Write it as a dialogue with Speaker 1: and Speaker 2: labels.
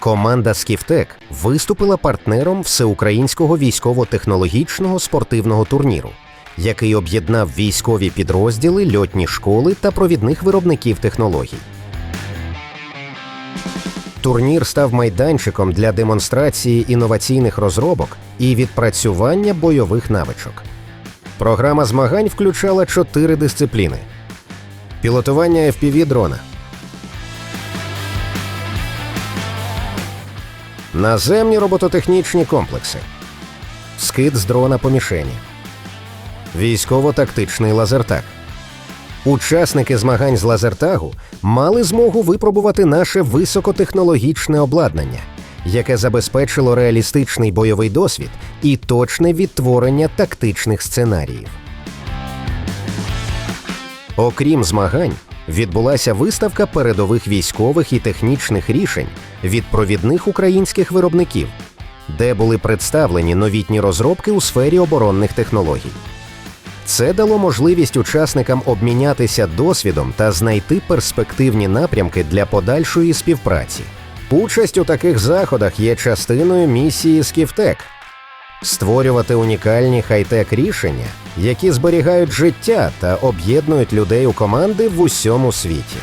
Speaker 1: Команда Скіфтек виступила партнером всеукраїнського військово-технологічного спортивного турніру, який об'єднав військові підрозділи, льотні школи та провідних виробників технологій. Турнір став майданчиком для демонстрації інноваційних розробок і відпрацювання бойових навичок. Програма змагань включала чотири дисципліни: пілотування fpv дрона, наземні робототехнічні комплекси, скид з дрона по мішені, військово-тактичний лазертаг. Учасники змагань з лазертагу мали змогу випробувати наше високотехнологічне обладнання, яке забезпечило реалістичний бойовий досвід і точне відтворення тактичних сценаріїв. Окрім змагань, відбулася виставка передових військових і технічних рішень від провідних українських виробників, де були представлені новітні розробки у сфері оборонних технологій. Це дало можливість учасникам обмінятися досвідом та знайти перспективні напрямки для подальшої співпраці. Участь у таких заходах є частиною місії Скіфтек створювати унікальні хай-тек рішення, які зберігають життя та об'єднують людей у команди в усьому світі.